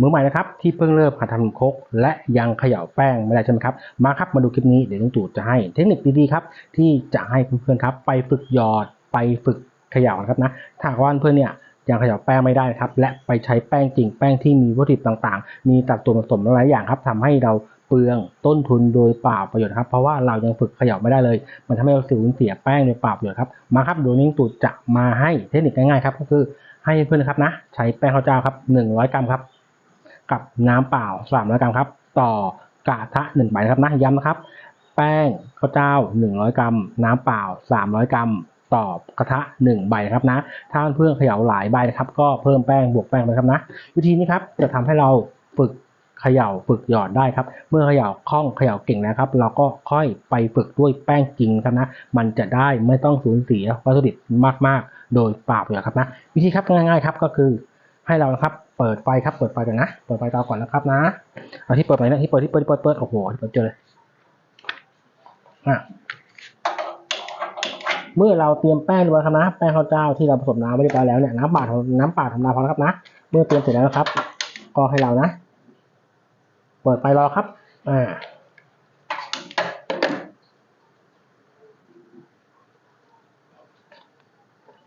มือใหม่นะครับที่เพิ่งเริ่มหัดทำนมคกและยังเขย่าแป้งไม่ได้ใช่ไหมครับมาครับมาดูคลิปนี้เดี๋ยวลุงตู่จะให้เทคนิคดีๆครับที่จะให้เพื่อนๆครับ ไปฝึกหยอดไปฝึกเขย่านะครับนะถ้าว่าเพื่อนเนี่ยยังเขย่าแป้งไม่ได้นะครับ และไปใช้แป้งจริงแป้งที่มีวัตถุดิบต่างๆ มีตัดตัวผสมหลายอย่างครับทำให้เราเปลืองต้นทุนโดยเปล่าประโยชน์ครับ เพราะว่าเรายังฝึกเขย่าไม่ได้เลย มันทำให้เราสูญเสียแป้งโดยเปล่าประโยชน์ครับมาครับเดี๋ยวนี้งตู่จะมาให้เทคนิคง่ายๆครับก็คือให้เพื่อนนะครับนะใช้แป้งข้าวเจ้าครับ100 กรัมครับ กับน้ำเปล่า300กรัมครับ ต่อกระทะ1ใบนะครับนะย้ำนะครับ แป้งข้าวเจ้า 100 กรัม น้ำเปล่า 300 กรัม ต่อกระทะ 1 ใบนะครับนะ ถ้าเพื่อนเขย่าหลายใบนะครับ ก็เพิ่มแป้งบวกแป้งไปครับนะ วิธีนี้ครับจะทำให้เราฝึกเขย่าฝึกหยอดได้ครับ เมื่อเขย่าคล่องเขย่าเก่งนะครับ เราก็ค่อยไปฝึกด้วยแป้งจริงครับนะ มันจะได้ไม่ต้องสูญเสียวัตถุดิบมากๆ โดยเปล่าประโยครับนะ วิธีครับง่ายๆครับก็คือให้เรานะครับ เปิดไฟครับ เปิดไฟก่อนนะ เปิดไฟเตาก่อนนะครับนะเอาที่เปิดไปนะที่เปิดที่เปิดที่เปิดเปิดโอ้โหที่เปิดเจอเลยอะเมื่อเราเตรียมแป้งไว้ครับนะ แป้งข้าวเจ้าที่เราผสมน้ำไว้เรียบร้อยแล้วเนี่ยน้ำป่าน้ำป่าของเราพอแล้วครับนะ เมื่อเตรียมเสร็จแล้วครับ ก็ให้เรานะ เปิดไฟรอครับ อ่า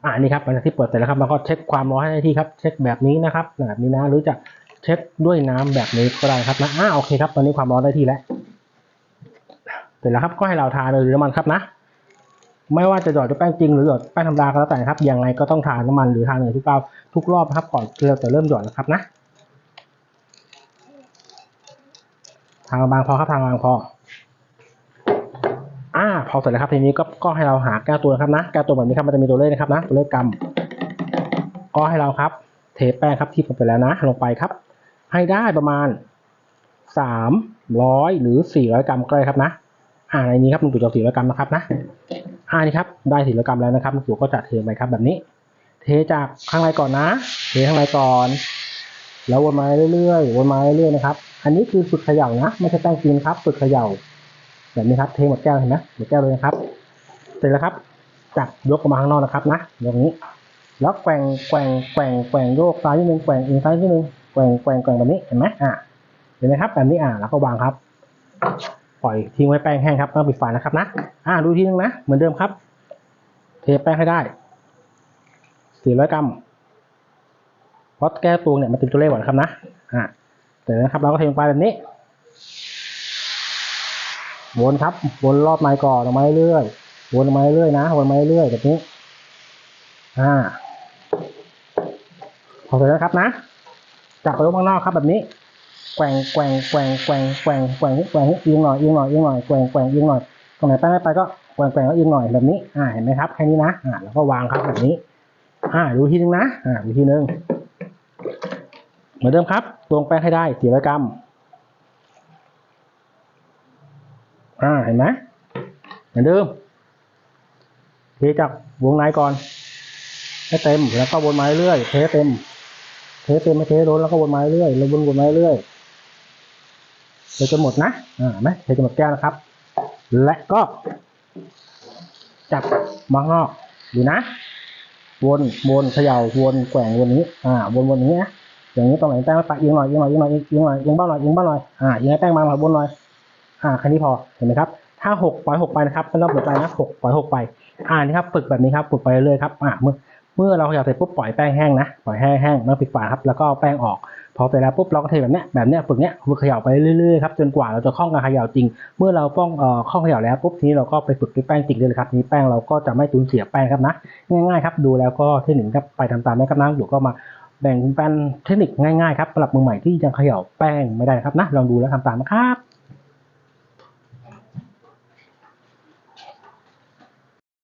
อ่านี่ครับหลังจากที่เปิดเสร็จแล้วครับเราก็เช็คความร้อนให้ได้ที่ครับ เช็คแบบนี้นะครับแบบนี้นะหรือจะเช็คด้วยน้ำแบบนี้ก็ได้ครับนะอ่าโอเคครับ ตอนนี้ความร้อนได้ที่แล้วเสร็จแล้วครับก็ให้เราทาโดยน้ำมันครับนะ ไม่ว่าจะหยอดด้วยแป้งจริงหรือหยอดแป้งธรรมดาก็แล้วแต่ครับยังไงก็ต้องทาน้ำมันหรือทาเนยทุกเก้าทุกรอบครับก่อนเราจะเริ่มหยอดนะครับนะทางบางพอครับทางบางพอ อ่าพอเสร็จแล้วครับทีนี้ก็ก็ให้เราหาแก้วตัวนะครับนะแก้วตัวแบบนี้ครับมันจะมีตัวเลขนะครับนะ ตัวเลขกำก็ให้เราครับ เทแป้งครับที่ผมไปแล้วนะ ลงไปครับ ให้ได้ประมาณสามร้อยหรือสี่ร้อยกรัมก็ได้ครับนะ อ่าในนี้ครับลุงตู่จะสี่ร้อยกรัมนะครับนะอ่านี่ครับได้สี่ร้อยกรัมแล้วนะครับลุงตู่ก็จะเทไปครับแบบนี้ เทจากข้างในก่อนนะ เทข้างในก่อน แล้ววนมาเรื่อยๆวนมาเรื่อยๆนะครับ อันนี้คือฝึกเขย่านะ ไม่ใช่แป้งกินครับ ฝึกเขย่า แบบนี้ครับเทหมดแก้วเห็นไหมหมดแก้วเลยนะครับ เสร็จแล้วครับ จับยกออกมาข้างนอกนะครับนะอย่างนี้ แล้วแกว่งแกว่งแกว่งแกว่งโยกซ้ายนิดนึงแกว่งอีกซ้ายนิดนึงแกว่งแกว่งแกว่งแบบนี้เห็นไหมอ่าเห็นไหมครับแบบนี้อ่าแล้วก็วางครับ ปล่อยทิ้งไว้แป้งแห้งครับต้องปิดฝานะครับนะอ่าดูทีนึงนะเหมือนเดิมครับ เทแป้งให้ได้400กรัมเพราะแก้ตัวเนี่ยมันเป็นตัวเลขก่อนครับนะอ่าเสร็จแล้วครับเราก็เทลงไปแบบนี้ วนครับ วนรอบไม้ก่อนออกมาเรื่อยวนออกมาเรื่อยนะ วนมาเรื่อยแบบนี้อ่าพอเสร็จแล้วครับนะ จับไปไว้ข้างนอกครับแบบนี้ แกว่งแกว่งแกว่งแกว่งแกว่งแกว่งแกว่งเอียงหน่อยเอียงหน่อยเอียงหน่อยแกว่งแกว่งเอียงหน่อย ตรงไหนแป้งไม่ไปก็แกว่งแกว่งแล้วเอียงหน่อยแบบนี้ อ่า เห็นไหมครับ แค่นี้นะ อ่า แล้วก็วางครับแบบนี้ อ่า ดูทีนึงนะ อ่า ดูทีนึง เหมือนเดิมครับ ตวงแป้งให้ได้400กรัม อ่าเห็นไหมเหมือนเดิมเทจากวงในก่อนให้เต็มแล้วก็วนมาเรื่อยเทเต็ม เทเต็มไม่เทให้ล้นแล้วก็วนมาเรื่อยแล้ววนวนมาเรื่อยเทจนหมดนะอ่าเห็นไหมเทจนหมดแก้วนะครับ และก็ จับมาข้างนอกดูนะวนวนเขย่าวนแกว่งวนนี้ อ่า วนวนอย่างนี้นะอย่างนี้ตรงไหนแป้งไม่ปะเอียงหน่อยเอียงหน่อยเอียงหน่อยเอียงหน่อยเอียงบ้างหน่อยเอียงบ้างหน่อยอ่าเอียงแป้งมาหน่อยบนหน่อย อ่าแค่นี้พอเห็นไหมครับ ถ้าหกปล่อยหกไปนะครับไม่ต้องเปิดไปนะหกปล่อยหกไป อ่านี่ครับฝึกแบบนี้ครับฝึกไปเรื่อยๆครับอ่าเมื่อเมื่อเราอยากเสร็จปุ๊บปล่อยแป้งแห้งนะปล่อยแห้งแห้งแล้วปิดฝาครับแล้วก็แป้งออกพอเสร็จแล้วปุ๊บเราก็เทแบบเนี้ยแบบเนี้ยฝึกเนี้ยฝึกเขย่าไปเรื่อยๆครับจนกว่าเราจะคล่องกับเขย่าจริง เมื่อเราป้องเอ่อคล่องเขย่าแล้วปุ๊บทีนี้เราก็ไปฝึกด้วยแป้งจริงเลยครับนี้แป้งเราก็จะไม่สูญเสียแป้งครับนะง่ายๆครับดูแล้วก็เทคนิคครับไปทำตามได้ครับนะอยู่ก็มาแบ่งเป็นเทคนิคง่ายๆครับสำหรับมือใหม่ที่ยังเขย่าแป้งไม่ได้ครับนะลองดูแล้วทำตามนะครับ